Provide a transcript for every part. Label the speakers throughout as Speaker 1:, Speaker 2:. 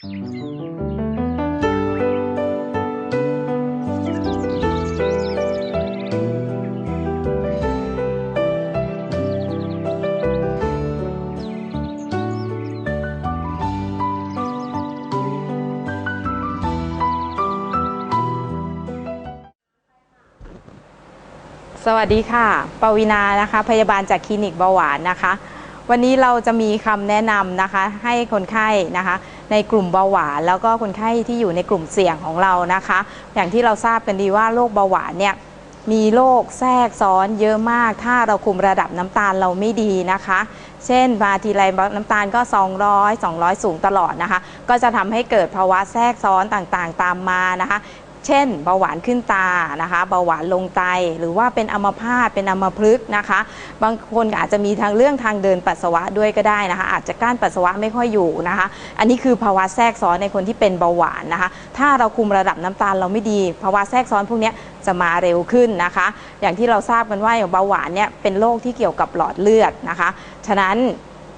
Speaker 1: สวัสดีค่ะ ปวีนานะคะ พยาบาลจากคลินิกเบาหวานนะคะ วันนี้เราจะมีคำแนะนำนะคะให้คนไข้นะคะ ในกลุ่มเบาหวานแล้วก็คนไข้ที่อยู่ในกลุ่มเสี่ยงของเรานะคะ อย่างที่เราทราบกันดีว่าโรคเบาหวานเนี่ยมีโรคแทรกซ้อนเยอะมาก ถ้าเราคุมระดับน้ำตาลเราไม่ดีนะคะ เช่นมาทีไรน้ำตาลก็ 200 200 สูงตลอดนะคะ ก็จะทำให้เกิดภาวะแทรกซ้อนต่างๆ ตามมานะคะ เช่น เบาหวานขึ้นตานะคะ เบาหวานลงไต หรือว่าเป็นอัมพาตเป็นอัมพฤกษ์นะคะ บางคนอาจจะมีทางเรื่องทางเดินปัสสาวะด้วยก็ได้นะคะ อาจจะก้านปัสสาวะไม่ค่อยอยู่นะคะ อันนี้คือภาวะแทรกซ้อนในคนที่เป็นเบาหวานนะคะ ถ้าเราคุมระดับน้ำตาลเราไม่ดี ภาวะแทรกซ้อนพวกนี้จะมาเร็วขึ้นนะคะ อย่างที่เราทราบกันว่าอย่างเบาหวานเนี่ยเป็นโรคที่เกี่ยวกับหลอดเลือดนะคะ ฉะนั้น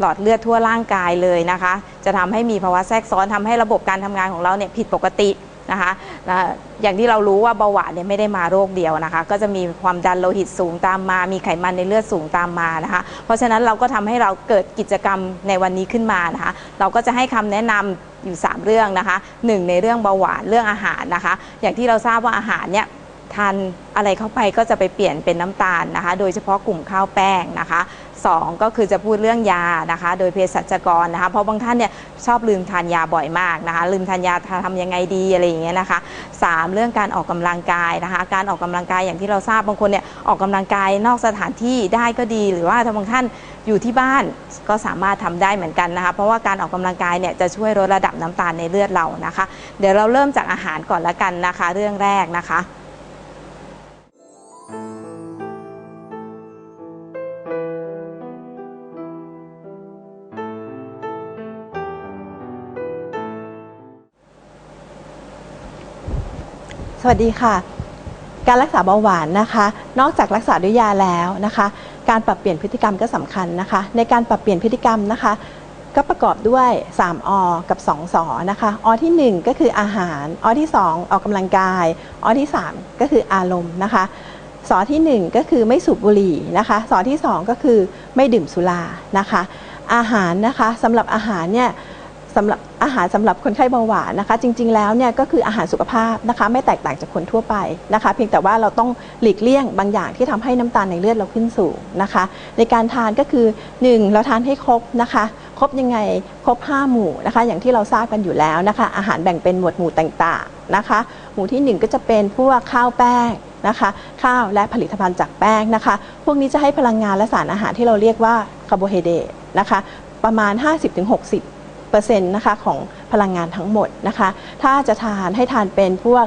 Speaker 1: หลอดเลือดทั่วร่างกายเลยนะคะ จะทำให้มีภาวะแทรกซ้อนทำให้ระบบการทำงานของเราเนี่ยผิดปกติ นะคะและอย่างที่เรารู้ว่าเบาหวานเนี่ยไม่ได้มาโรคเดียวนะคะ ก็จะมีความดันโลหิตสูงตามมา มีไขมันในเลือดสูงตามมานะคะ เพราะฉะนั้นเราก็ทำให้เราเกิดกิจกรรมในวันนี้ขึ้นมานะคะ เราก็จะให้คำแนะนำอยู่ 3 เรื่องนะคะหนึ่งในเรื่องเบาหวานเรื่องอาหารนะคะ อย่างที่เราทราบว่าอาหารเนี่ยทานอะไรเข้าไปก็จะไปเปลี่ยนเป็นน้ำตาลนะคะ โดยเฉพาะกลุ่มข้าวแป้งนะคะ สองก็คือจะพูดเรื่องยานะคะ โดยเภสัชกรนะคะ เพราะบางท่านเนี่ยชอบลืมทานยาบ่อยมากนะคะ ลืมทานยาทำยังไงดีอะไรอย่างเงี้ยนะคะสามเรื่องการออกกำลังกายนะคะ การออกกำลังกายอย่างที่เราทราบบางคนเนี่ยออกกำลังกายนอกสถานที่ได้ก็ดี หรือว่าถ้าบางท่านอยู่ที่บ้านก็สามารถทำได้เหมือนกันนะคะ เพราะว่าการออกกำลังกายเนี่ยจะช่วยลดระดับน้ำตาลในเลือดเรานะคะ เดี๋ยวเราเริ่มจากอาหารก่อนละกันนะคะ เรื่องแรกนะคะ
Speaker 2: สวัสดีค่ะ การรักษาเบาหวานนะคะ นอกจากรักษาด้วยยาแล้วนะคะ การปรับเปลี่ยนพฤติกรรมก็สำคัญนะคะ ในการปรับเปลี่ยนพฤติกรรมนะคะ ก็ประกอบด้วย 3อกับ 2สอนะคะอที่1ก็คืออาหารอที่ 2 ออกกำลังกายอที่ 3 ก็คืออารมณ์นะคะสอที่ 1 ก็คือไม่สูบบุหรี่นะคะสอที่ 2 ก็คือไม่ดื่มสุรานะคะ อาหารนะคะสำหรับอาหารเนี่ย สำหรับอาหารสำหรับคนไข้เบาหวานนะคะ จริง ๆ แล้วเนี่ยก็คืออาหารสุขภาพนะคะ ไม่แตกต่างจากคนทั่วไปนะคะ เพียงแต่ว่าเราต้องหลีกเลี่ยงบางอย่างที่ทำให้น้ำตาลในเลือดเราขึ้นสูงนะคะ ในการทานก็คือ 1 เราทานให้ครบนะคะครบยังไงครบ 5 หมู่นะคะ อย่างที่เราทราบกันอยู่แล้วนะคะ อาหารแบ่งเป็นหมวดหมู่ต่างๆนะคะ หมู่ทีหนึ่1 ก็จะเป็นพวกข้าวแป้งนะคะ ข้าวและผลิตภัณฑ์จากแป้งนะคะ พวกนี้จะให้พลังงานและสารอาหารที่เราเรียกว่าคาร์โบไฮเดรตนะคะประมาณ 50-60 เปอร์เซ็นต์นะคะของพลังงานทั้งหมดนะคะ ถ้าจะทานให้ทานเป็นพวก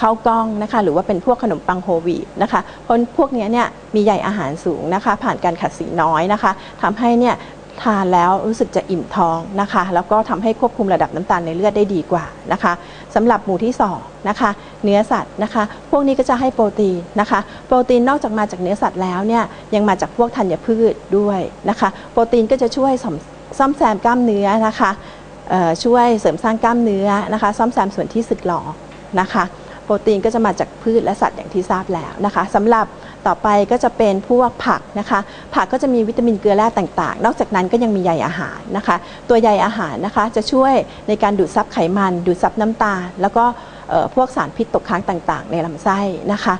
Speaker 2: ข้าวกล้องนะคะหรือว่าเป็นพวกขนมปังโฮวีตนะคะเพราะพวกเนี้ยเนี่ยมีใยอาหารสูงนะคะ ผ่านการขัดสีน้อยนะคะทำให้เนี่ยทานแล้วรู้สึกจะอิ่มท้องนะคะ แล้วก็ทำให้ควบคุมระดับน้ำตาลในเลือดได้ดีกว่านะคะสำหรับหมู่ที่สองนะคะเนื้อสัตว์นะคะ พวกนี้ก็จะให้โปรตีนนะคะ โปรตีนนอกจากมาจากเนื้อสัตว์แล้วเนี่ยยังมาจากพวกธัญพืชด้วยนะคะ โปรตีนก็จะช่วยส ซ่อมแซมกล้ามเนื้อนะคะช่วยเสริมสร้างกล้ามเนื้อนะคะ ซ่อมแซมส่วนที่สึกหรอนะคะโปรตีนก็จะมาจากพืชและสัตว์อย่างที่ทราบแล้วนะคะสำหรับต่อไปก็จะเป็นพวกผักนะคะ ผักก็จะมีวิตามินเกลือแร่ต่างๆ นอกจากนั้นก็ยังมีใยอาหารนะคะ ตัวใยอาหารนะคะจะช่วยในการดูดซับไขมัน ดูดซับน้ำตาล แล้วก็พวกสารพิษตกค้างต่างๆ ในลำไส้นะคะ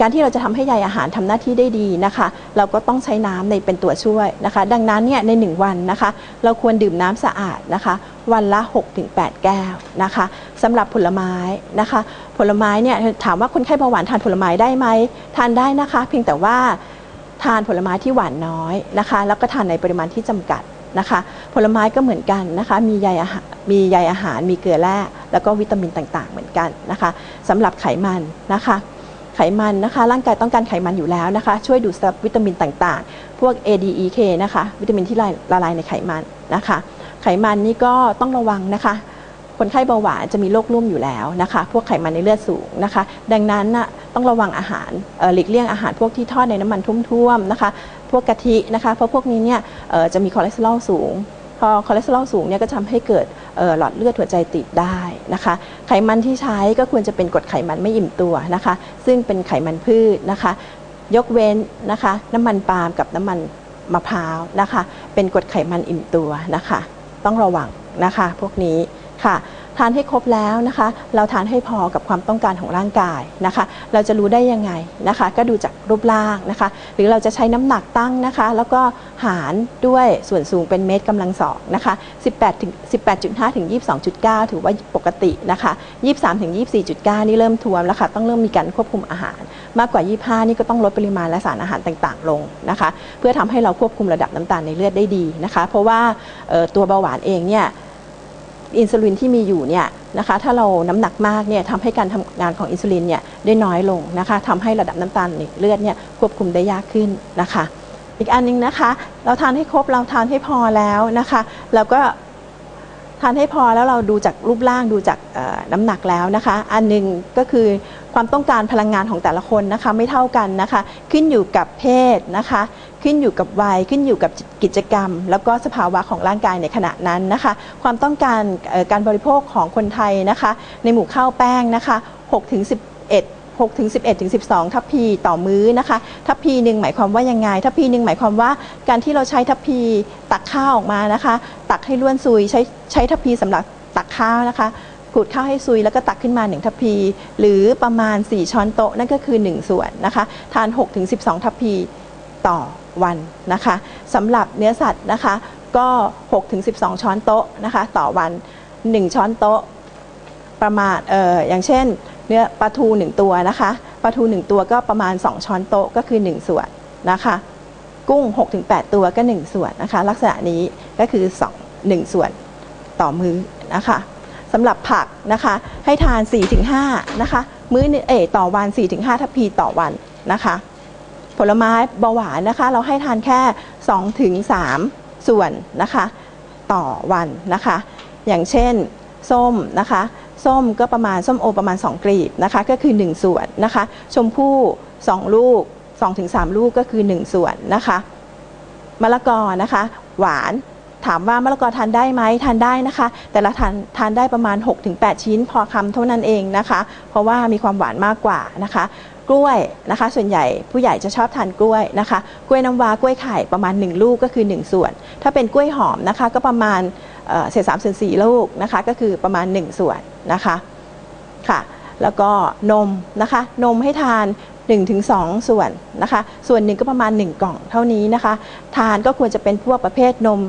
Speaker 2: การที่เราจะทำให้ใยอาหารทำหน้าที่ได้ดีนะคะ เราก็ต้องใช้น้ำในเป็นตัวช่วยนะคะ ดังนั้นเนี่ยใน 1 วันนะคะ เราควรดื่มน้ำสะอาดนะคะ วันละ 6-8 แก้วนะคะสำหรับผลไม้นะคะ ผลไม้เนี่ยถามว่าคนไข้เบาหวานทานผลไม้ได้ไหมทานได้นะคะ เพียงแต่ว่าทานผลไม้ที่หวานน้อยนะคะ แล้วก็ทานในปริมาณที่จำกัดนะคะ ผลไม้ก็เหมือนกันนะคะ มีใยอาหารมีใยอาหาร มีเกลือแร่แล้วก็วิตามินต่างๆ เหมือนกันนะคะสำหรับไขมันนะคะ ไขมันนะคะ ร่างกายต้องการไขมันอยู่แล้วนะคะ ช่วยดูดซับวิตามินต่างๆ พวก ADEK นะคะ วิตามินที่ละลายในไขมันนะคะ ไขมันนี่ก็ต้องระวังนะคะ คนไข้เบาหวานจะมีโรคร่วมอยู่แล้วนะคะ พวกไขมันในเลือดสูงนะคะ ดังนั้นนะต้องระวังอาหารหลีกเลี่ยงอาหารพวกที่ทอดในน้ำมันท่วมๆนะคะ พวกกะทินะคะ เพราะพวกนี้เนี่ยจะมีคอเลสเตอรอลสูง พอคอเลสเตอรอลสูงเนี่ยก็ทำให้เกิดหลอดเลือดหัวใจตีบได้นะคะ ไขมันที่ใช้ก็ควรจะเป็นกรดไขมันไม่อิ่มตัวนะคะ ซึ่งเป็นไขมันพืชนะคะ ยกเว้นนะคะน้ำมันปาล์มกับน้ำมันมะพร้าวนะคะ เป็นกรดไขมันอิ่มตัวนะคะ ต้องระวังนะคะ พวกนี้ค่ะ ทานให้ครบแล้วนะคะ เราทานให้พอกับความต้องการของร่างกายนะคะ เราจะรู้ได้ยังไงนะคะ ก็ดูจากรูปร่างนะคะ หรือเราจะใช้น้ำหนักตั้งนะคะ แล้วก็หารด้วยส่วนสูงเป็นเมตรกำลังสองนะคะ18ถึง18.5ถึง22.9 ถือว่าปกตินะคะ23ถึง24.9 นี่เริ่มทวมแล้วค่ะต้องเริ่มมีการควบคุมอาหาร มากกว่า 25 นี่ก็ต้องลดปริมาณและสารอาหารต่างๆ ลงนะคะ เพื่อทำให้เราควบคุมระดับน้ำตาลในเลือดได้ดีนะคะ เพราะว่าตัวเบาหวานเองเนี่ย อินซูลินที่มีอยู่เนี่ยนะคะถ้าเราน้ำหนักมากเนี่ยทำให้การทำงานของอินซูลินเนี่ยได้น้อยลงนะคะทำให้ระดับน้ำตาลในเลือดเนี่ยควบคุมได้ยากขึ้นนะคะ อีกอันหนึงนะคะ เราทานให้ครบเราทานให้พอแล้วนะคะเราก็ ทานให้พอแล้วเราดูจากรูปร่างดูจากน้ำหนักแล้วนะคะ อันหนึงก็คือความต้องการพลังงานของแต่ละคนนะคะไม่เท่ากันนะคะ ขึ้นอยู่กับเพศนะคะ ขึ้นอยู่กับวัยขึ้นอยู่กับกิจกรรม แล้วก็สภาวะของร่างกายในขณะนั้นนะคะ ความต้องการการบริโภคของคนไทยนะคะ ในหมู่ข้าวแป้งนะคะ6ถึง11 6ถึง11ถึง12 ทัพพีต่อมื้อนะคะ ทัพพีหนึ่งหมายความว่ายังไง ทัพพีหนึ่งหมายความว่าการที่เราใช้ทัพพีตักข้าวออกมานะคะ ตักให้ล้วนซุยใช้ใช้ทัพพีสำหรับตักข้าวนะคะขูดข้าวให้ซุยแล้วก็ตักขึ้นมา 1 ทัพพี หรือประมาณ 4 ช้อนโต๊ะนั่นก็คือ 1 ส่วนนะคะ ทาน6ถึง12 ทัพพีต่อวันนะคะสำหรับเนื้อสัตว์นะคะ ก็6ถึง12 ช้อนโต๊ะนะคะ ต่อวัน 1 ช้อนโต๊ะประมาณเอ่ออย่างเช่น เนื้อปลาทูหนึ่งตัวนะคะปลาทูหนึ่งตัวก็ประมาณ 2 ช้อนโต๊ะก็คือ 1 ส่วนนะคะ กุ้ง 6-8 ตัวก็ 1 ส่วนนะคะ ลักษณะนี้ก็คือ 2 1 ส่วนต่อมื้อนะคะสำหรับผักนะคะให้ทาน 4-5นะคะมื้อหนึ่งเอต่อวัน 4-5 ทัพพีต่อวันนะคะ ผลไม้เบาหวานนะคะ เราให้ทานแค่2ถึง3ส่วนนะคะ ต่อวันนะคะ อย่างเช่น ส้มนะคะ ส้มก็ประมาณส้มโอประมาณ 2 กลีบนะคะ ก็คือ 1 ส่วนนะคะ ชมพู่ 2 ลูก 2-3 ลูกก็คือ 1 ส่วนนะคะมะละกอนะคะ หวานถามว่ามะละกอทานได้ไหมทานได้นะคะ แต่ละทานทานได้ประมาณ 6-8 ชิ้น พอคำเท่านั้นเองนะคะ เพราะว่ามีความหวานมากกว่านะคะ กล้วยนะคะ ส่วนใหญ่ผู้ใหญ่จะชอบทานกล้วยนะคะ กล้วยน้ำว้ากล้วยไข่ประมาณ 1 ลูกก็คือ 1 ส่วน ถ้าเป็นกล้วยหอมนะคะ ก็ประมาณเอ่อเศษสามส่วนสี่ลูกนะคะ ก็คือประมาณ 1 ส่วน นะคะค่ะแล้วก็นมนะคะนมให้ทาน 1-2 ส่วนนะคะส่วนหนึ่งก็ประมาณ 1 กล่องเท่านี้นะคะทานก็ควรจะเป็นพวกประเภทนม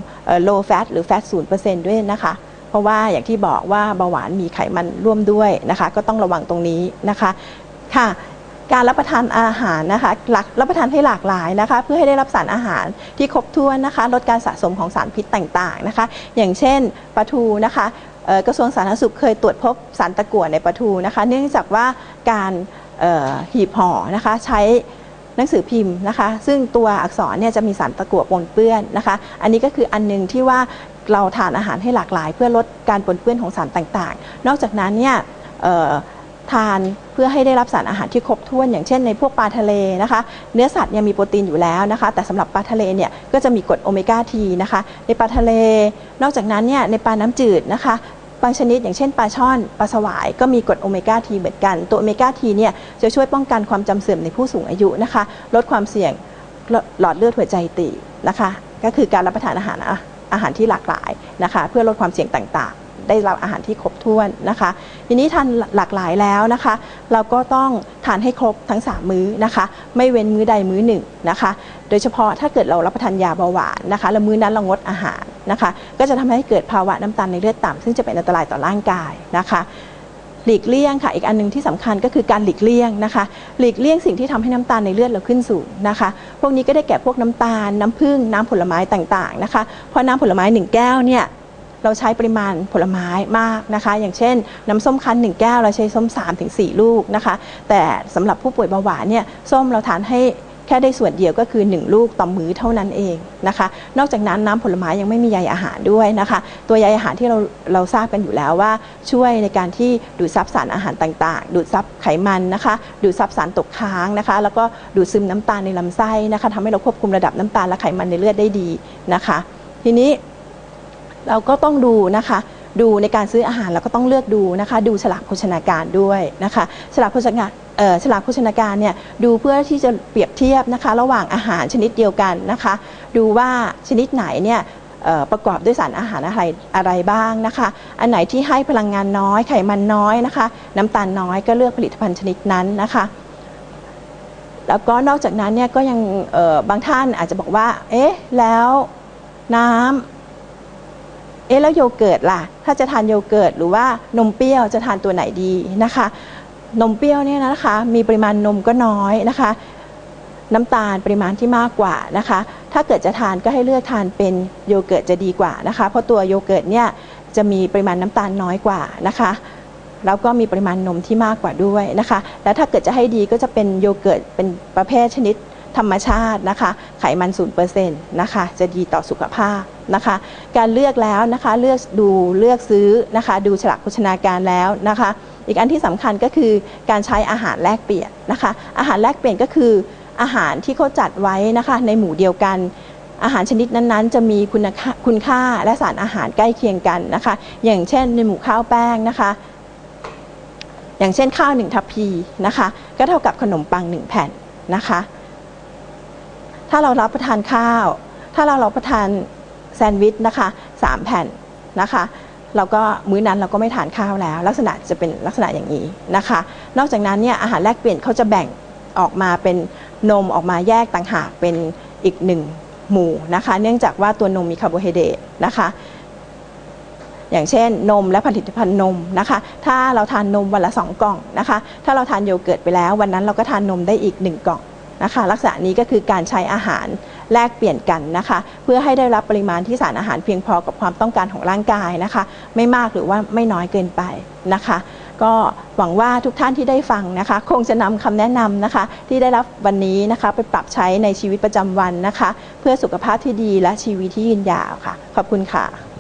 Speaker 2: low fat หรือ fat 0%ด้วยนะคะเพราะว่าอย่างที่บอกว่าเบาหวานมีไขมันร่วมด้วยนะคะก็ต้องระวังตรงนี้นะคะค่ะการรับประทานอาหารนะคะหลักรับประทานให้หลากหลายนะคะ เพื่อให้ได้รับสารอาหารที่ครบถ้วนนะคะ ลดการสะสมของสารพิษต่างๆนะคะ อย่างเช่นปลาทูนะคะ กระทรวงสาธารณสุขเคยตรวจพบสารตะกั่วในปลาทูนะคะ เนื่องจากว่าการหีบห่อนะคะใช้หนังสือพิมพ์นะคะ ซึ่งตัวอักษรเนี่ยจะมีสารตะกั่วปนเปื้อนนะคะ อันนี้ก็คืออันหนึงที่ว่าเราทานอาหารให้หลากหลาย เพื่อลดการปนเปื้อนของสารต่างๆ นอกจากนั้นเนี่ยทานเพื่อให้ได้รับสารอาหารที่ครบถ้วน อย่างเช่นในพวกปลาทะเลนะคะ เนื้อสัตว์เนี่ยมีโปรตีนอยู่แล้วนะคะ แต่สำหรับปลาทะเลเนี่ยก็จะมีกรดโอเมก้าทีนะคะ ในปลาทะเล นอกจากนั้นเนี่ยในปลาน้ำจืดนะคะ บางชนิดอย่างเช่นปลาช่อนปลาสวายก็มีกรดโอเมก้าทีเหมือนกัน ตัวโอเมก้าทีเนี่ยจะช่วยป้องกันความจำเสื่อมในผู้สูงอายุนะคะ ลดความเสี่ยงหลอดเลือดหัวใจตีบนะคะ ก็คือการรับประทานอาหารอะอาหารที่หลากหลายนะคะ เพื่อลดความเสี่ยงต่างๆ ได้รับอาหารที่ครบถ้วนนะคะ ทีนี้ทานหลากหลายแล้วนะคะ เราก็ต้องทานให้ครบทั้ง 3 มื้อนะคะ ไม่เว้นมื้อใดมื้อหนึ่งนะคะ โดยเฉพาะถ้าเกิดเรารับประทานยาเบาหวานนะคะแล้วมื้อนั้นเรางดอาหารนะคะ ก็จะทำให้เกิดภาวะน้ำตาลในเลือดต่ำซึ่งจะเป็นอันตรายต่อร่างกายนะคะหลีกเลี่ยงค่ะอีกอันหนึงที่สำคัญก็คือการหลีกเลี่ยงนะคะ หลีกเลี่ยงสิ่งที่ทำให้น้ำตาลในเลือดเราขึ้นสูงนะคะ พวกนี้ก็ได้แก่พวกน้ำตาล น้ำผึ้งน้ำผลไม้ต่างๆนะคะเพราะน้ำผลไม้หนึ่งแก้วเนี่ย เราใช้ปริมาณผลไม้มากนะคะ อย่างเช่น น้ำส้มคั้น1แก้วเราใช้ส้ม3ถึง4ลูกนะคะ แต่สำหรับผู้ป่วยเบาหวานเนี่ยส้มเราทานให้แค่ได้ส่วนเดียวก็คือ 1 ลูกต่อมื้อเท่านั้นเองนะคะ นอกจากนั้นน้ำผลไม้ยังไม่มีใยอาหารด้วยนะคะ ตัวใยอาหารที่เราเราทราบกันอยู่แล้วว่า ช่วยในการที่ดูดซับสารอาหารต่างๆ ดูดซับไขมันนะคะ ดูดซับสารตกค้างนะคะ แล้วก็ดูดซึมน้ำตาลในลำไส้นะคะทำให้เราควบคุมระดับน้ำตาลและไขมันในเลือดได้ดีนะคะ ทีนี้ เราก็ต้องดูนะคะ ดูในการซื้ออาหารเราก็ต้องเลือกดูนะคะ ดูฉลากโภชนาการด้วยนะคะฉลากโภชนาการเอ่อฉลากโภชนาการเนี่ยดูเพื่อที่จะเปรียบเทียบนะคะ ระหว่างอาหารชนิดเดียวกันนะคะ ดูว่าชนิดไหนเนี่ยประกอบด้วยสารอาหารอะไรอะไรบ้างนะคะ อันไหนที่ให้พลังงานน้อยไขมันน้อยนะคะ น้ำตาลน้อยก็เลือกผลิตภัณฑ์ชนิดนั้นนะคะ แล้วก็นอกจากนั้นเนี่ยก็ยังบางท่านอาจจะบอกว่า เอ๊ะ แล้วน้ำ เอ๊ะแล้วโยเกิร์ตล่ะ ถ้าจะทานโยเกิร์ตหรือว่านมเปรี้ยวจะทานตัวไหนดีนะคะ นมเปรี้ยวเนี่ยนะคะ มีปริมาณนมก็น้อยนะคะ น้ำตาลปริมาณที่มากกว่านะคะ ถ้าเกิดจะทานก็ให้เลือกทานเป็นโยเกิร์ตจะดีกว่านะคะ เพราะตัวโยเกิร์ตเนี่ยจะมีปริมาณน้ำตาลน้อยกว่านะคะแล้วก็มีปริมาณนมที่มากกว่าด้วยนะคะ แล้วถ้าเกิดจะให้ดีก็จะเป็นโยเกิร์ตเป็นประเภทชนิดธรรมชาตินะคะ ไขมัน0%นะคะ จะดีต่อสุขภาพ นะคะ การเลือกแล้วนะคะเลือกดูเลือกซื้อนะคะ ดูฉลากโภชนาการแล้วนะคะ อีกอันที่สำคัญก็คือการใช้อาหารแลกเปลี่ยนนะคะ อาหารแลกเปลี่ยนก็คืออาหารที่เขาจัดไว้นะคะในหมู่เดียวกันอาหารชนิดนั้นๆ จะมีคุณค่าคุณค่าและสารอาหารใกล้เคียงกันนะคะ อย่างเช่นในหมู่ข้าวแป้งนะคะ อย่างเช่นข้าวหนึ่งทัพพีนะคะ ก็เท่ากับขนมปังหนึ่งแผ่นนะคะ ถ้าเรารับประทานข้าว ถ้าเรารับประทาน แซนด์วิชนะคะสามแผ่นนะคะเราก็มื้อนั้นเราก็ไม่ทานข้าวแล้ว ลักษณะจะเป็นลักษณะอย่างนี้นะคะ นอกจากนั้นเนี่ยอาหารแลกเปลี่ยนเขาจะแบ่งออกมาเป็นนมออกมาแยกต่างหากเป็นอีกหนึ่งหมู่นะคะ เนื่องจากว่าตัวนมมีคาร์โบไฮเดรตนะคะอย่างเช่น นมและผลิตภัณฑ์นมนะคะ ถ้าเราทานนมวันละ 2 กล่องนะคะ ถ้าเราทานโยเกิร์ตไปแล้ว วันนั้นเราก็ทานนมได้อีก 1 กล่องนะคะ ลักษณะนี้ก็คือการใช้อาหาร แลกเปลี่ยนกันนะคะ เพื่อให้ได้รับปริมาณที่สารอาหารเพียงพอกับความต้องการของร่างกายนะคะ ไม่มากหรือว่าไม่น้อยเกินไปนะคะ ก็หวังว่าทุกท่านที่ได้ฟังนะคะ คงจะนำคำแนะนำนะคะ ที่ได้รับวันนี้นะคะ ไปปรับใช้ในชีวิตประจำวันนะคะ เพื่อสุขภาพที่ดีและชีวิตที่ยืนยาวค่ะ ขอบคุณค่ะ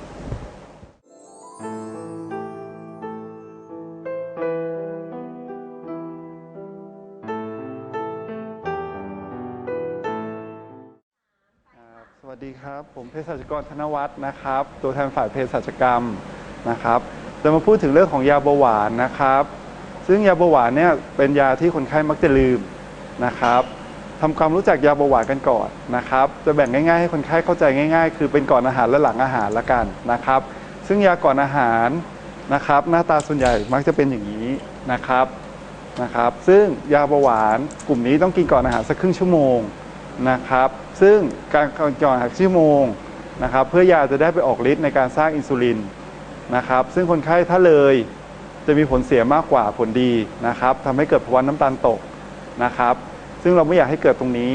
Speaker 3: เภสัชกรธนวัฒน์นะครับ ตัวแทนฝ่ายเภสัชกรรมนะครับจะมาพูดถึงเรื่องของยาเบาหวานนะครับ ซึ่งยาเบาหวานเนี่ยเป็นยาที่คนไข้มักจะลืมนะครับทำความรู้จักยาเบาหวานกันก่อนนะครับ จะแบ่งง่ายๆให้คนไข้เข้าใจง่าย ๆ คือเป็นก่อนอาหารและหลังอาหารละกันนะครับ ซึ่งยาก่อนอาหารนะครับ หน้าตาส่วนใหญ่มักจะเป็นอย่างนี้นะครับนะครับ ซึ่งยาเบาหวานกลุ่มนี้ต้องกินก่อนอาหารสักครึ่งชั่วโมง นะครับ ซึ่งการก่อนหักชั่วโมงนะครับ เพื่อยาจะได้ไปออกฤทธิ์ในการสร้างอินซูลินนะครับ ซึ่งคนไข้ถ้าเลยจะมีผลเสียมากกว่าผลดีนะครับทำให้เกิดภาวะน้ำตาลตกนะครับ ซึ่งเราไม่อยากให้เกิดตรงนี้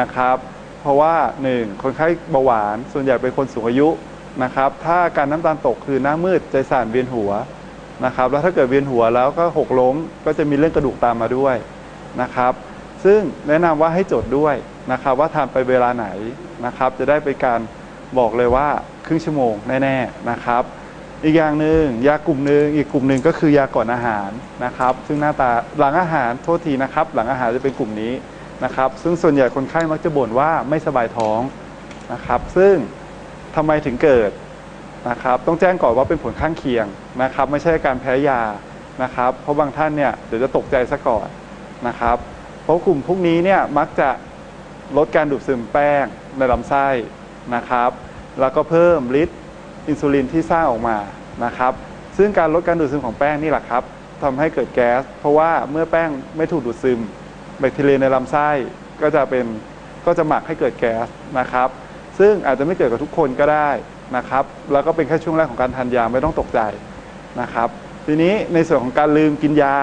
Speaker 3: นะครับ เพราะว่า 1. คนไข้เบาหวาน ส่วนใหญ่เป็นคนสูงอายุนะครับ ถ้าการน้ำตาลตกคือหน้ามืดใจสั่นเวียนหัวนะครับ แล้วถ้าเกิดเวียนหัวแล้วก็หกล้มก็จะมีเรื่องกระดูกตามมาด้วยนะครับ ซึ่งแนะนำว่าให้จดด้วยนะครับว่าทานไปเวลาไหนนะครับ จะได้เป็นการบอกเลยว่าครึ่งชั่วโมงแน่ๆนะครับ อีกอย่างหนึ่งยากลุ่มหนึ่งอีกกลุ่มหนึ่งก็คือยาก่อนอาหารนะครับ ซึ่งหน้าตาหลังอาหารโทษทีนะครับ หลังอาหารจะเป็นกลุ่มนี้นะครับ ซึ่งส่วนใหญ่คนไข้มักจะบ่นว่าไม่สบายท้องนะครับ ซึ่งทำไมถึงเกิดนะครับ ต้องแจ้งก่อนว่าเป็นผลข้างเคียงนะครับ ไม่ใช่การแพ้ยานะครับ เพราะบางท่านเนี่ยเดี๋ยวจะตกใจซะก่อนนะครับ ราะกลุ่มพวกนี้เนี่ยมักจะลดการดูดซึมแป้งในลำไส้นะครับ แล้วก็เพิ่มฤทธิ์อินซูลินที่สร้างออกมานะครับ ซึ่งการลดการดูดซึมของแป้งนี่แหละครับทำให้เกิดแก๊ส เพราะว่าเมื่อแป้งไม่ถูกดูดซึม แบคทีเรียในลำไส้ก็จะเป็นก็จะหมักให้เกิดแก๊สนะครับ ซึ่งอาจจะไม่เกิดกับทุกคนก็ได้นะครับ แล้วก็เป็นแค่ช่วงแรกของการทานยาไม่ต้องตกใจนะครับ ทีนี้ในส่วนของการลืมกินยา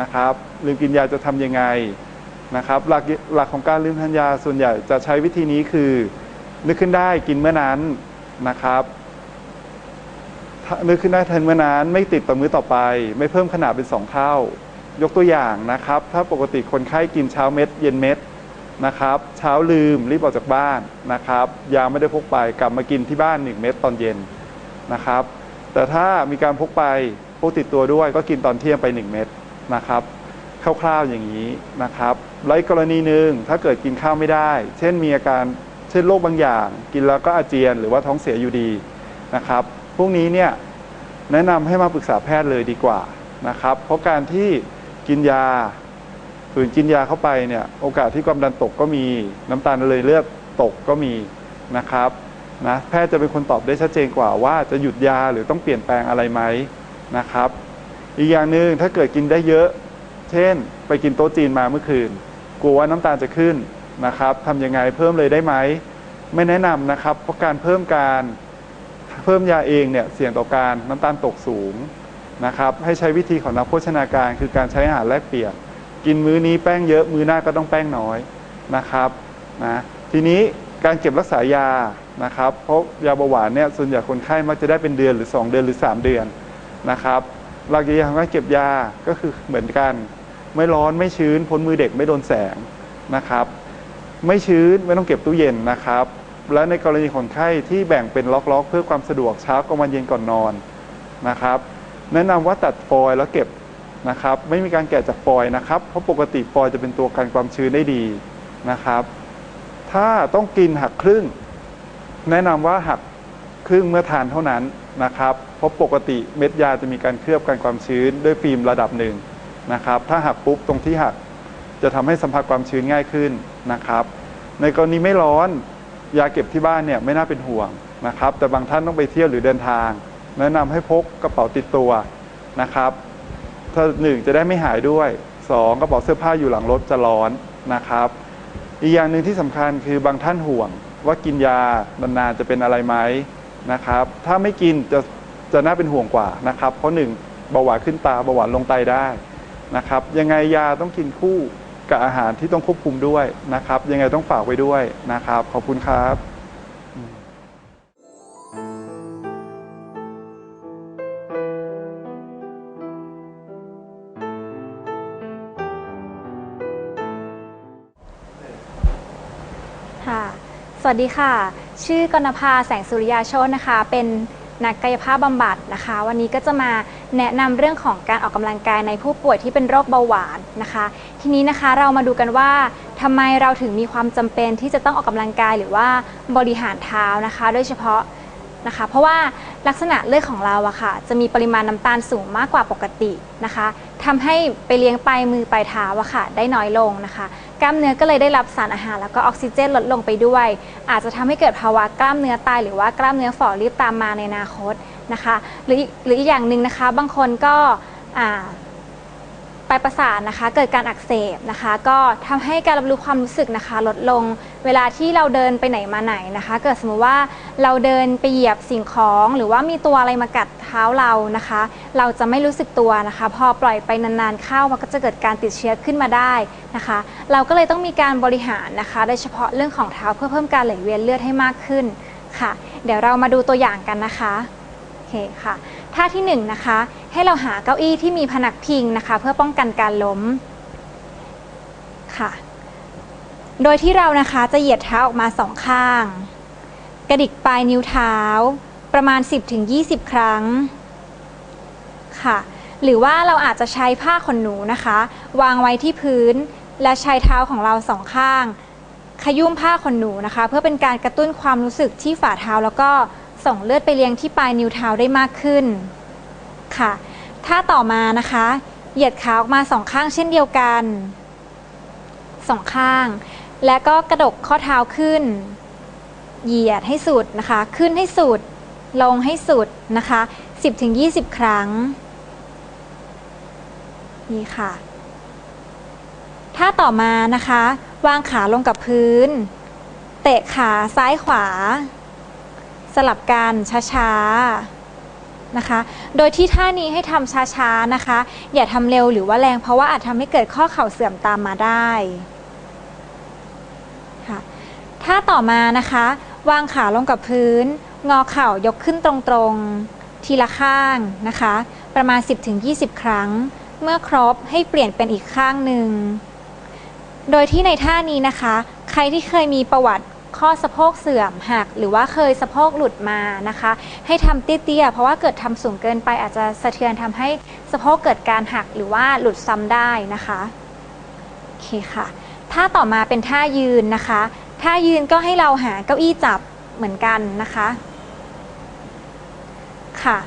Speaker 3: นะครับ ลืมกินยาจะทำยังไง นะครับหลักหลักของการลืมทานยาส่วนใหญ่จะใช้วิธีนี้คือ นึกขึ้นได้กินเมื่อนั้นนะครับนึกขึ้นได้ทันเมื่อนั้นไม่ติดต่อมื้อต่อไป ไม่เพิ่มขนาดเป็นสองเท่า ยกตัวอย่างนะครับ ถ้าปกติคนไข้กินเช้าเม็ด เย็นเม็ดนะครับ เช้าลืมรีบออกจากบ้านนะครับ ยาไม่ได้พกไปกลับมากินที่บ้าน 1 เม็ดตอนเย็นนะครับ แต่ถ้ามีการพกไปพกติดตัวด้วยก็กินตอนเที่ยงไป 1 เม็ดนะครับ คร่าวๆอย่างนี้นะครับแล้วอีกกรณีหนึ่งถ้าเกิดกินข้าวไม่ได้ เช่นมีอาการเช่นโรคบางอย่าง กินแล้วก็อาเจียนหรือว่าท้องเสียอยู่ดีนะครับ พวกนี้เนี่ยแนะนำให้มาปรึกษาแพทย์เลยดีกว่านะครับ เพราะการที่กินยาฝืนกินยาเข้าไปเนี่ยโอกาสที่ความดันตกก็มีน้ำตาลในเลยเลือดตกก็มีนะครับนะแพทย์จะเป็นคนตอบได้ชัดเจนกว่าว่าจะหยุดยาหรือต้องเปลี่ยนแปลงอะไรไหมนะครับ อีกอย่างหนึ่งถ้าเกิดกินได้เยอะ เช่น ไปกินโต๊ะจีนมาเมื่อคืน กลัวว่าน้ำตาลจะขึ้นนะครับทำยังไงเพิ่มเลยได้ไหม ไม่แนะนำนะครับ เพราะการเพิ่มการเพิ่มยาเองเนี่ยเสี่ยงต่อการน้ำตาลตกสูงนะครับ ให้ใช้วิธีของนักโภชนาการ คือการใช้อาหารแลกเปลี่ยน กินมื้อนี้แป้งเยอะ มื้อหน้าก็ต้องแป้งน้อยนะครับนะทีนี้การเก็บรักษายานะครับ เพราะยาเบาหวานเนี่ยส่วนใหญ่คนไข้มักจะได้เป็นเดือนหรือ 2 เดือนหรือ 3 เดือนนะครับหลักใหญ่ของการเก็บยาก็คือเหมือนกัน ไม่ร้อนไม่ชื้น พ้นมือเด็กไม่โดนแสงนะครับ ไม่ชื้นไม่ต้องเก็บตู้เย็นนะครับ และในกรณีคนไข้ที่แบ่งเป็นล็อกๆ เพื่อความสะดวกเช้ากลางวันเย็นก่อนนอนนะครับแนะนำว่าตัดฟอยล์แล้วเก็บนะครับ ไม่มีการแกะจากฟอยล์นะครับ เพราะปกติฟอยล์จะเป็นตัวกันความชื้นได้ดีนะครับ ถ้าต้องกินหักครึ่ง แนะนำว่าหักครึ่งเมื่อทานเท่านั้นนะครับ เพราะปกติเม็ดยาจะมีการเคลือบกันความชื้นด้วยฟิล์มระดับหนึ่ง นะครับ ถ้าหักปุ๊บตรงที่หักจะทำให้สัมผัสความชื้นง่ายขึ้นนะครับ ในกรณีไม่ร้อนยาเก็บที่บ้านเนี่ยไม่น่าเป็นห่วงนะครับ แต่บางท่านต้องไปเที่ยวหรือเดินทาง แนะนำให้พกกระเป๋าติดตัวนะครับถ้าหนึ่งจะได้ไม่หายด้วยสองกระเป๋าเสื้อผ้าอยู่หลังรถจะร้อนนะครับ อีกอย่างหนึ่งที่สำคัญคือบางท่านห่วง ว่ากินยานานๆจะเป็นอะไรไหมนะครับ ถ้าไม่กินจะจะน่าเป็นห่วงกว่านะครับ เพราะหนึ่งเบาหวานขึ้นตาเบาหวานลงไตได้ นะครับ ยังไงยาต้องกินคู่กับอาหารที่ต้องควบคุมด้วยนะครับ ยังไงต้องฝากไว้ด้วยนะครับ ขอบคุณครับ
Speaker 4: ค่ะสวัสดีค่ะ ชื่อกนภาแสงสุริยาโชตนะคะ เป็นนักกายภาพบำบัดนะคะ วันนี้ก็จะมา แนะนำเรื่องของการออกกำลังกายในผู้ป่วยที่เป็นโรคเบาหวานนะคะ ทีนี้นะคะเรามาดูกันว่าทำไมเราถึงมีความจำเป็นที่จะต้องออกกำลังกายหรือว่าบริหารเท้านะคะ โดยเฉพาะนะคะ เพราะว่าลักษณะเลือดของเราอะค่ะ จะมีปริมาณน้ำตาลสูงมากกว่าปกตินะคะทำให้ไปเลี้ยงปลายมือปลายเท้าอะค่ะ ได้น้อยลงนะคะ กล้ามเนื้อก็เลยได้รับสารอาหาร แล้วก็ออกซิเจนลดลงไปด้วย อาจจะทำให้เกิดภาวะกล้ามเนื้อตายหรือว่ากล้ามเนื้อฝ่อรีบตามมาในอนาคต นะคะหรืออีกหรืออีกอย่างหนึ่งนะคะ บางคนก็อ่าปลายประสาทนะคะ เกิดการอักเสบนะคะ ก็ทำให้การรับรู้ความรู้สึกนะคะ ลดลงเวลาที่เราเดินไปไหนมาไหนนะคะ เกิดสมมติว่าเราเดินไปเหยียบสิ่งของหรือว่ามีตัวอะไรมากัดเท้าเรานะคะ เราจะไม่รู้สึกตัวนะคะ พอปล่อยไปนานๆเข้ามันก็จะเกิดการติดเชื้อขึ้นมาได้นะคะ เราก็เลยต้องมีการบริหารนะคะ โดยเฉพาะเรื่องของเท้าเพื่อเพิ่มการไหลเวียนเลือดให้มากขึ้นค่ะ เดี๋ยวเรามาดูตัวอย่างกันนะคะ เคค่ะ ท่าที่1นงนะคะ ให้เราหาเก้าอี้ที่มีพนักพิงนะคะ เพื่อป้องกันการล้มค่ะ โดยที่เรานะคะจะเหยียดเท้าออกมาสองข้าง กระดิกปลายนิ้วเท้า ประมาณ 10-20 ครั้งค่ะ หรือว่าเราอาจจะใช้ผ้าขนหนูนะคะ วางไว้ที่พื้น และใช้เท้าของเราสองข้าง ขยุ่มผ้าขนหนูนะคะ เพื่อเป็นการกระตุ้นความรู้สึกที่ฝ่าเท้าแล้วก็ ส่งเลือดไปเลี้ยงที่ปลายนิ้วเท้าได้มากขึ้นค่ะ ท่าต่อมานะคะ เหยียดขาออกมาสองข้างเช่นเดียวกันสองข้าง และก็กระดกข้อเท้าขึ้น เหยียดให้สุดนะคะ ขึ้นให้สุด ลงให้สุดนะคะ 10-20 ครั้ง นี่ค่ะท่าต่อมานะคะ วางขาลงกับพื้น เตะขาซ้ายขวา สลับกันช้าๆนะคะ โดยที่ท่านี้ให้ทำช้าๆนะคะ อย่าทำเร็วหรือว่าแรงเพราะว่าอาจทำให้เกิดข้อเข่าเสื่อมตามมาได้ค่ะท่าต่อมานะคะ วางขาลงกับพื้น งอเข่ายกขึ้นตรงๆ ทีละข้างนะคะ ประมาณ 10-20 ครั้ง เมื่อครบให้เปลี่ยนเป็นอีกข้างหนึ่งโดยที่ในท่านี้นะคะ ใครที่เคยมีประวัติ ข้อสะโพกเสื่อมหัก หรือว่าเคยสะโพกหลุดมานะคะ ให้ทำเตี้ยๆเพราะว่าเกิดทำสูงเกินไปอาจจะสะเทือนทำให้สะโพกเกิดการหักหรือว่าหลุดซ้ำได้นะคะโอเคค่ะท่าต่อมาเป็นท่ายืนนะคะท่ายืนก็ให้เราหาเก้าอี้จับเหมือนกันนะคะค่ะ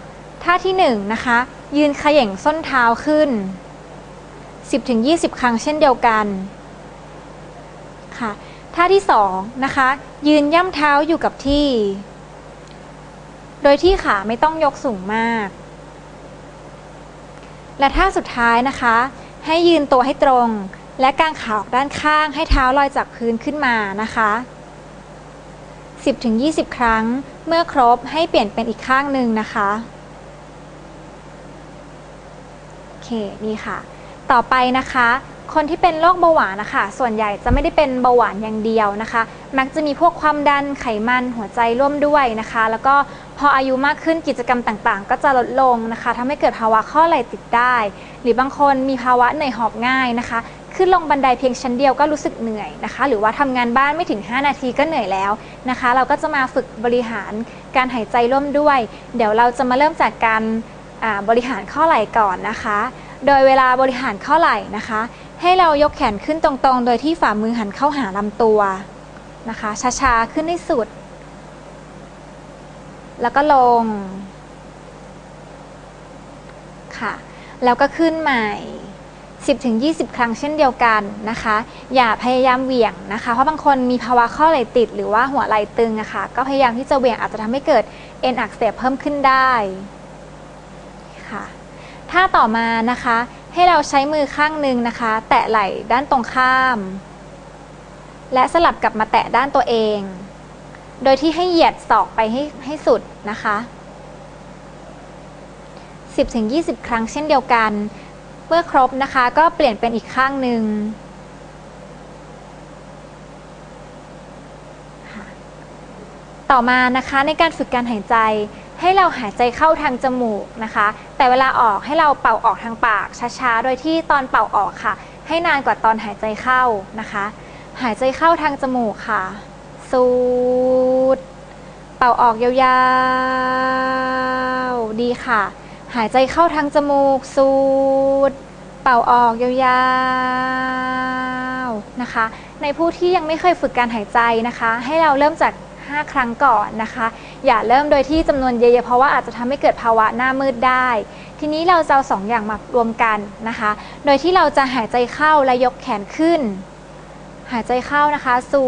Speaker 4: ท่าที่1นงนะคะ ยืนขย่งส้นเท้าขึ้น 10-20 ครั้งเช่นเดียวกันค่ะ ท่าที่2นะคะ ยืนย่ำเท้าอยู่กับที่ โดยที่ขาไม่ต้องยกสูงมาก และท่าสุดท้ายนะคะ ให้ยืนตัวให้ตรง และกางขาออกด้านข้างให้เท้าลอยจากพื้นขึ้นมานะคะ 10-20 ครั้ง เมื่อครบให้เปลี่ยนเป็นอีกข้างหนึ่งนะคะโอเคนี่ค่ะ ต่อไปนะคะ คนที่เป็นโรคเบาหวานนะคะส่วนใหญ่จะไม่ได้เป็นเบาหวานอย่างเดียวนะคะ มักจะมีพวกความดันไขมันหัวใจร่วมด้วยนะคะ แล้วก็พออายุมากขึ้นกิจกรรมต่างๆ ก็จะลดลงนะคะทำให้เกิดภาวะข้อไหล่ติดได้ หรือบางคนมีภาวะเหนื่อยหอบง่ายนะคะ ขึ้นลงบันไดเพียงชั้นเดียวก็รู้สึกเหนื่อยนะคะ หรือว่าทำงานบ้านไม่ถึง 5 นาทีก็เหนื่อยแล้วนะคะ เราก็จะมาฝึกบริหารการหายใจร่วมด้วย เดี๋ยวเราจะมาเริ่มจากการบริหารข้อไหล่ก่อนนะคะ โดยเวลาบริหารข้อไหล่นะคะ ให้เรายกแขนขึ้นตรงๆ โดยที่ฝ่ามือหันเข้าหาลำตัวนะคะ ช้าๆ ขึ้นให้สุด แล้วก็ลง ค่ะ แล้วก็ขึ้นใหม่ 10-20 ครั้งเช่นเดียวกันนะคะ อย่าพยายามเหวี่ยงนะคะ เพราะบางคนมีภาวะข้อไหล่ติด หรือว่าหัวไหล่ตึงอะคะ่ะ ก็พยายามที่จะเหวี่ยงอาจจะทำให้เกิดเอ็นอักเสบเพิ่มขึ้นได้ ค่ะถ้าต่อมานะคะ ให้เราใช้มือข้างหนึ่งนะคะ แตะไหล่ด้านตรงข้าม และสลับกลับมาแตะด้านตัวเอง โดยที่ให้เหยียดศอกไปให้ให้สุดนะคะ 10-20 ครั้งเช่นเดียวกัน เมื่อครบนะคะก็เปลี่ยนเป็นอีกข้างหนึ่งต่อมานะคะในการฝึกการหายใจ ให้เราหายใจเข้าทางจมูกนะคะ แต่เวลาออกให้เราเป่าออกทางปากช้าๆ โดยที่ตอนเป่าออกค่ะ ให้นานกว่าตอนหายใจเข้านะคะ หายใจเข้าทางจมูกค่ะ สูด เป่าออกยาวๆ ดีค่ะ หายใจเข้าทางจมูก สูด เป่าออกยาวๆ นะคะ ในผู้ที่ยังไม่เคยฝึกการหายใจนะคะ ให้เราเริ่มจาก 5 ครั้งก่อนนะคะ อย่าเริ่มโดยที่จำนวนเยอะๆเพราะว่าอาจจะทำให้เกิดภาวะหน้ามืดได้ ทีนี้เราจะเอาสองอย่างมารวมกันนะคะ โดยที่เราจะหายใจเข้าและยกแขนขึ้น หายใจเข้านะคะ สู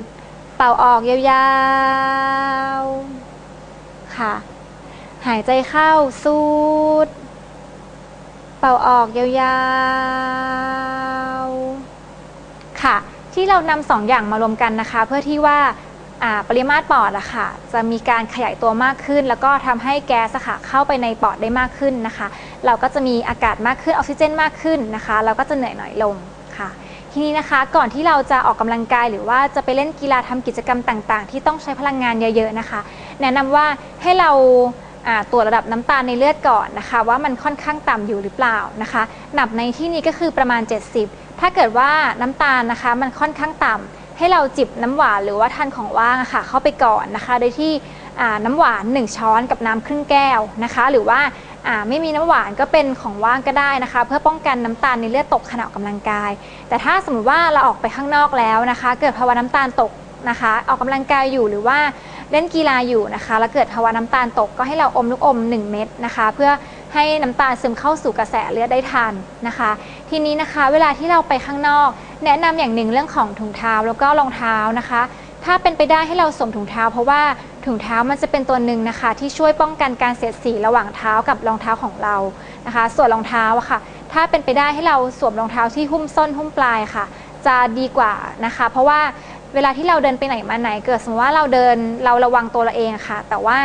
Speaker 4: ดเป่าออกยาวๆค่ะ หายใจเข้าสูดเป่าออกยาวๆค่ะที่เรานำสองอย่างมารวมกันนะคะ เพื่อที่ว่า ปริมาตรปอดอะค่ะจะมีการขยายตัวมากขึ้น แล้วก็ทำให้แก๊สค่ะเข้าไปในปอดได้มากขึ้นนะคะ เราก็จะมีอากาศมากขึ้นออกซิเจนมากขึ้นนะคะ เราก็จะเหนื่อยหน่อยลงค่ะ ทีนี้นะคะก่อนที่เราจะออกกำลังกายหรือว่าจะไปเล่นกีฬาทำกิจกรรมต่างๆ ที่ต้องใช้พลังงานเยอะๆนะคะ แนะนำว่าให้เราตรวจระดับน้ำตาลในเลือดก่อนนะคะ ว่ามันค่อนข้างต่ำอยู่หรือเปล่านะคะหนับในที่นี้ก็คือประมาณ 70 ถ้าเกิดว่าน้ำตาลนะคะ มันค่อนข้างต่ำ ให้เราจิบน้ำหวานหรือว่าทานของว่างค่ะเข้าไปก่อนนะคะ โดยที่น้ำหวาน 1 ช้อนกับน้ำครึ่งแก้วนะคะ หรือว่าไม่มีน้ำหวานก็เป็นของว่างก็ได้นะคะ เพื่อป้องกันน้ำตาลในเลือดตกขณะออกกำลังกาย แต่ถ้าสมมติว่าเราออกไปข้างนอกแล้วนะคะ เกิดภาวะน้ำตาลตกนะคะ ออกกำลังกายอยู่หรือว่าเล่นกีฬาอยู่นะคะ แล้วเกิดภาวะน้ำตาลตกก็ให้เราอมลูกอม 1 เม็ดนะคะ เพื่อให้น้ำตาลซึมเข้าสู่กระแสเลือดได้ทันนะคะ ทีนี้นะคะ เวลาที่เราไปข้างนอก แนะนำอย่างหนึ่งเรื่องของถุงเท้าแล้วก็รองเท้านะคะ ถ้าเป็นไปได้ให้เราสวมถุงเท้า เพราะว่าถุงเท้ามันจะเป็นตัวหนึ่งนะคะ ที่ช่วยป้องกันการเสียดสีระหว่างเท้ากับรองเท้าของเรานะคะ ส่วนรองเท้าอะค่ะ ถ้าเป็นไปได้ให้เราสวมรองเท้าที่หุ้มส้นหุ้มปลายค่ะ จะดีกว่านะคะ เพราะว่าเวลาที่เราเดินไปไหนมาไหนเกิดสมมติว่าเราเดินเราระวังตัวเราเองค่ะ แต่ว่า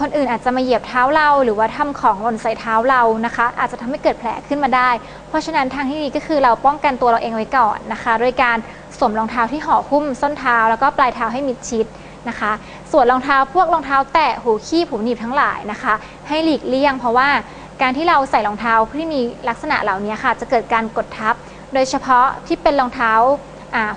Speaker 4: คนอื่นอาจจะมาเหยียบเท้าเรา หรือว่าทำของหล่นใส่เท้าเรานะคะ อาจจะทำให้เกิดแผลขึ้นมาได้ เพราะฉะนั้นทางที่ดีก็คือเราป้องกันตัวเราเองไว้ก่อนนะคะด้วยการสวมรองเท้าที่ห่อหุ้มส้นเท้า แล้วก็ปลายเท้าให้มิดชิดนะคะ ส่วนรองเท้าพวกรองเท้าแตะหูขี้หูหนีบทั้งหลายนะคะ ให้หลีกเลี่ยง เพราะว่าการที่เราใส่รองเท้าที่มีลักษณะเหล่านี้ค่ะ จะเกิดการกดทับ โดยเฉพาะที่เป็นรองเท้า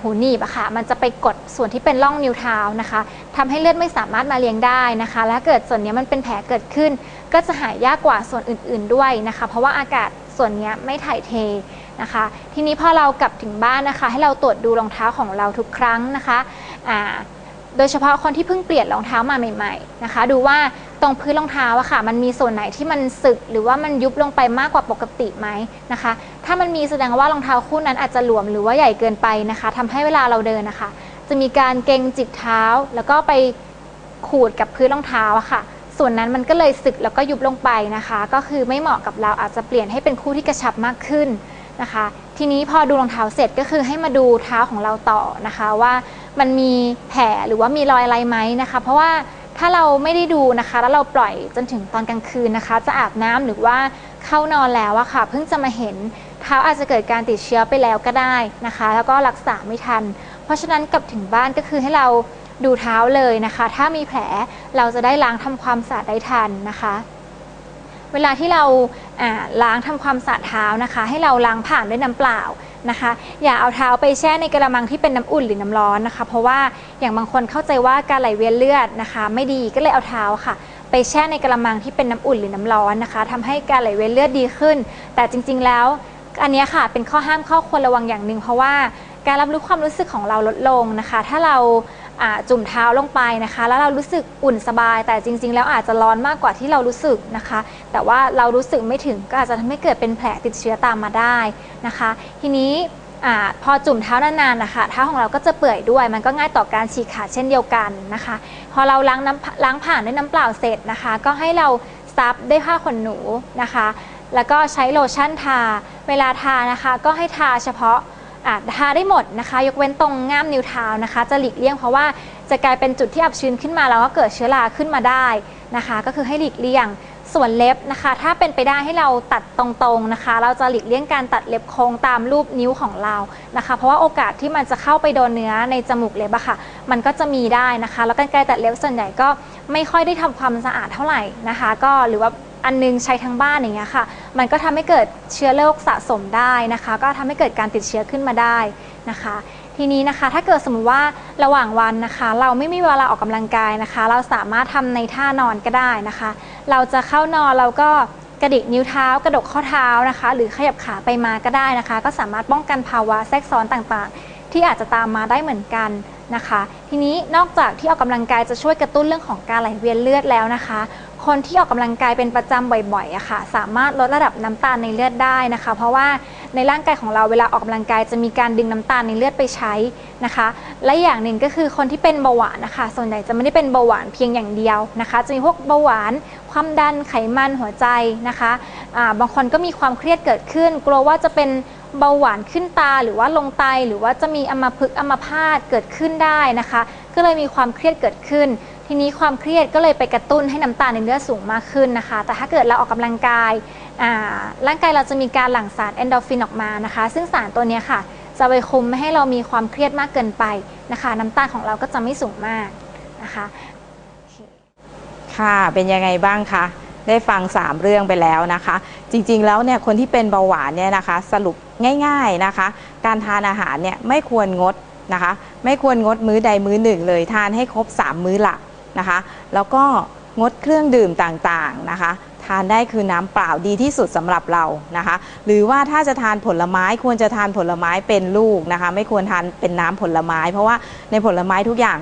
Speaker 4: หูหนีบอะค่ะมันจะไปกดส่วนที่เป็นร่องนิ้วเท้านะคะทำให้เลือดไม่สามารถมาเลี้ยงได้นะคะ และเกิดส่วนนี้มันเป็นแผลเกิดขึ้น ก็จะหายยากกว่าส่วนอื่น ๆด้วยนะคะ เพราะว่าอากาศส่วนนี้ไม่ถ่ายเทนะคะ ทีนี้พอเรากลับถึงบ้านนะคะ ให้เราตรวจดูรองเท้าของเราทุกครั้งนะคะ โดยเฉพาะคนที่เพิ่งเปลี่ยนรองเท้ามาใหม่ๆนะคะ ดูว่าตรงพื้นรองเท้าอะค่ะ มันมีส่วนไหนที่มันสึกหรือว่ามันยุบลงไปมากกว่าปกติไหมนะคะ ถ้ามันมีแสดงว่ารองเท้าคู่นั้นอาจจะหลวมหรือว่าใหญ่เกินไปนะคะทำให้เวลาเราเดินนะคะ จะมีการเกรงจิกเท้า แล้วก็ไปขูดกับพื้นรองเท้าอะค่ะ ส่วนนั้นมันก็เลยสึกแล้วก็ยุบลงไปนะคะ ก็คือไม่เหมาะกับเราอาจจะเปลี่ยนให้เป็นคู่ที่กระชับมากขึ้น นะคะ ทีนี้พอดูรองเท้าเสร็จก็คือให้มาดูเท้าของเราต่อนะคะว่ามันมีแผลหรือว่ามีรอยอะไรไหมนะคะ เพราะว่าถ้าเราไม่ได้ดูนะคะ แล้วเราปล่อยจนถึงตอนกลางคืนนะคะ จะอาบน้ำหรือว่าเข้านอนแล้วอะค่ะ เพิ่งจะมาเห็นเท้าอาจจะเกิดการติดเชื้อไปแล้วก็ได้นะคะ แล้วก็รักษาไม่ทัน เพราะฉะนั้นกลับถึงบ้านก็คือให้เราดูเท้าเลยนะคะ ถ้ามีแผลเราจะได้ล้างทำความสะอาดได้ทันนะคะ เวลาที่เราล้างทำความสะอาดเท้านะคะ ให้เราล้างผ่านด้วยน้ำเปล่านะคะ อย่าเอาเท้าไปแช่ในกระมังที่เป็นน้ำอุ่นหรือน้ำร้อนนะคะ เพราะว่าอย่างบางคนเข้าใจว่าการไหลเวียนเลือดนะคะ ไม่ดีก็เลยเอาเท้าค่ะ ไปแช่ในกระมังที่เป็นน้ำอุ่นหรือน้ำร้อนนะคะทำให้การไหลเวียนเลือดดีขึ้น แต่จริง ๆ แล้ว อันนี้ค่ะเป็นข้อห้ามข้อควรระวังอย่างหนึ่งเพราะว่าการรับรู้ความรู้สึกของเราลดลงนะคะ ถ้าเรา จุ่มเท้าลงไปนะคะ แล้วเรารู้สึกอุ่นสบาย แต่จริง ๆ แล้วอาจจะร้อนมากกว่าที่เรารู้สึกนะคะ แต่ว่าเรารู้สึกไม่ถึงก็อาจจะทำให้เกิดเป็นแผลติดเชื้อตามมาได้นะคะ ทีนี้อพอจุ่มเท้านานๆนะคะเท้าของเราก็จะเปื่อยด้วย มันก็ง่ายต่อการฉีกขาดเช่นเดียวกันนะคะ พอเราล้างน้ำล้างผ่านด้วยน้ำเปล่าเสร็จนะคะ ก็ให้เราซับด้วยผ้าขนหนูนะคะ แล้วก็ใช้โลชั่นทา เวลาทานะคะ ก็ให้ทาเฉพาะ ทาได้หมดนะคะ ยกเว้นตรงง่ามนิ้วเท้านะคะ จะหลีกเลี่ยงเพราะว่าจะกลายเป็นจุดที่อับชื้นขึ้นมาแล้วก็เกิดเชื้อราขึ้นมาได้นะคะ ก็คือให้หลีกเลี่ยงส่วนเล็บนะคะ ถ้าเป็นไปได้ให้เราตัดตรงๆนะคะ เราจะหลีกเลี่ยงการตัดเล็บโค้งตามรูปนิ้วของเรานะคะ เพราะว่าโอกาสที่มันจะเข้าไปโดนเนื้อในจมูกเล็บอะค่ะ มันก็จะมีได้นะคะ แล้วกันไกรตัดเล็บส่วนใหญ่ก็ไม่ค่อยได้ทำความสะอาดเท่าไหร่นะคะ ก็หรือว่า อันนึงใช้ทั้งบ้านอย่างเงี้ยค่ะ มันก็ทำให้เกิดเชื้อโรคสะสมได้นะคะ ก็ทำให้เกิดการติดเชื้อขึ้นมาได้นะคะ ทีนี้นะคะถ้าเกิดสมมติว่าระหว่างวันนะคะ เราไม่มีเวลาออกกำลังกายนะคะ เราสามารถทำในท่านอนก็ได้นะคะ เราจะเข้านอนเราก็กระดิกนิ้วเท้ากระดกข้อเท้านะคะ หรือขยับขาไปมาก็ได้นะคะ ก็สามารถป้องกันภาวะแทรกซ้อนต่างๆ ที่อาจจะตามมาได้เหมือนกันนะคะ ทีนี้นอกจากที่ออกกำลังกายจะช่วยกระตุ้นเรื่องของการไหลเวียนเลือดแล้วนะคะ คนที่ออกกำลังกายเป็นประจำบ่อยๆอะค่ะ สามารถลดระดับน้ำตาลในเลือดได้นะคะ เพราะว่าในร่างกายของเราเวลาออกกำลังกายจะมีการดึงน้ำตาลในเลือดไปใช้นะคะ และอย่างหนึ่งก็คือคนที่เป็นเบาหวานนะคะ ส่วนใหญ่จะไม่ได้เป็นเบาหวานเพียงอย่างเดียวนะคะ จะมีพวกเบาหวานความดันไขมันหัวใจนะคะอ่าบางคนก็มีความเครียดเกิดขึ้น กลัวว่าจะเป็นเบาหวานขึ้นตาหรือว่าลงไตหรือว่าจะมีอัมพฤกษ์อัมพาตเกิดขึ้นได้นะคะ ก็เลยมีความเครียดเกิดขึ้น ทีนี้ความเครียดก็เลยไปกระตุ้นให้น้ำตาลในเลือดสูงมากขึ้นนะคะ แต่ถ้าเกิดเราออกกำลังกาย ร่างกายเราจะมีการหลั่งสารเอนโดฟินออกมานะคะ ซึ่งสารตัวนี้ค่ะ จะไปคุมไม่ให้เรามีความเครียดมากเกินไปนะคะ น้ำตาลของเราก็จะไม่สูงมากนะคะ
Speaker 1: ค่ะเป็นยังไงบ้างคะได้ฟัง 3 เรื่องไปแล้วนะคะ จริงๆแล้วเนี่ยคนที่เป็นเบาหวานเนี่ยนะคะ สรุปง่ายๆนะคะ การทานอาหารเนี่ยไม่ควรงดนะคะ ไม่ควรงดมื้อใดมื้อหนึ่งเลยทานให้ครบ 3 มื้อหลัก นะคะ แล้วก็งดเครื่องดื่มต่างๆนะคะ ทานได้คือน้ำเปล่าดีที่สุดสำหรับเรานะคะ หรือว่าถ้าจะทานผลไม้ควรจะทานผลไม้เป็นลูกนะคะ ไม่ควรทานเป็นน้ำผลไม้ เพราะว่าในผลไม้ทุกอย่าง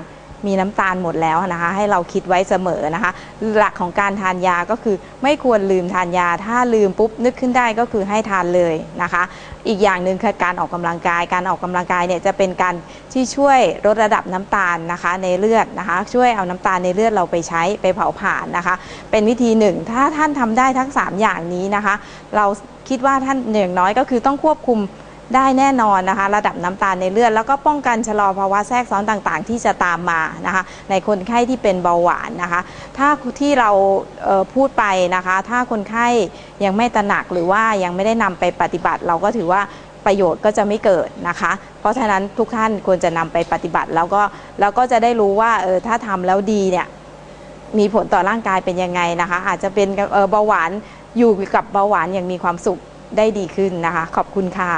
Speaker 1: มีน้ำตาลหมดแล้วนะคะ ให้เราคิดไว้เสมอนะคะ หลักของการทานยาก็คือไม่ควรลืมทานยา ถ้าลืมปุ๊บนึกขึ้นได้ก็คือให้ทานเลยนะคะ อีกอย่างหนึ่งคือการออกกำลังกาย การออกกำลังกายเนี่ยจะเป็นการที่ช่วยลดระดับน้ำตาลนะคะ ในเลือดนะคะ ช่วยเอาน้ำตาลในเลือดเราไปใช้ไปเผาผลาญนะคะ เป็นวิธีหนึ่งถ้าท่านทำได้ทั้ง 3 อย่างนี้นะคะ เราคิดว่าท่านอย่างน้อยก็คือต้องควบคุม ได้แน่นอนนะคะ ระดับน้ำตาลในเลือดแล้วก็ป้องกันชะลอภาวะแทรกซ้อนต่างๆ ที่จะตามมานะคะ ในคนไข้ที่เป็นเบาหวานนะคะ ถ้าที่เราเพูดไปนะคะ ถ้าคนไข้ยังไม่ตระหนักหรือว่ายังไม่ได้นำไปปฏิบัติ เราก็ถือว่าประโยชน์ก็จะไม่เกิดนะคะ เพราะฉะนั้นทุกท่านควรจะนำไปปฏิบัติ แล้วก็แล้วก็จะได้รู้ว่าเออถ้าทำแล้วดีเนี่ยมีผลต่อร่างกายเป็นยังไงนะคะ อาจจะเป็นเออเบาหวานอยู่กับเบาหวานอย่างมีความสุขได้ดีขึ้นนะคะ ขอบคุณค่ะ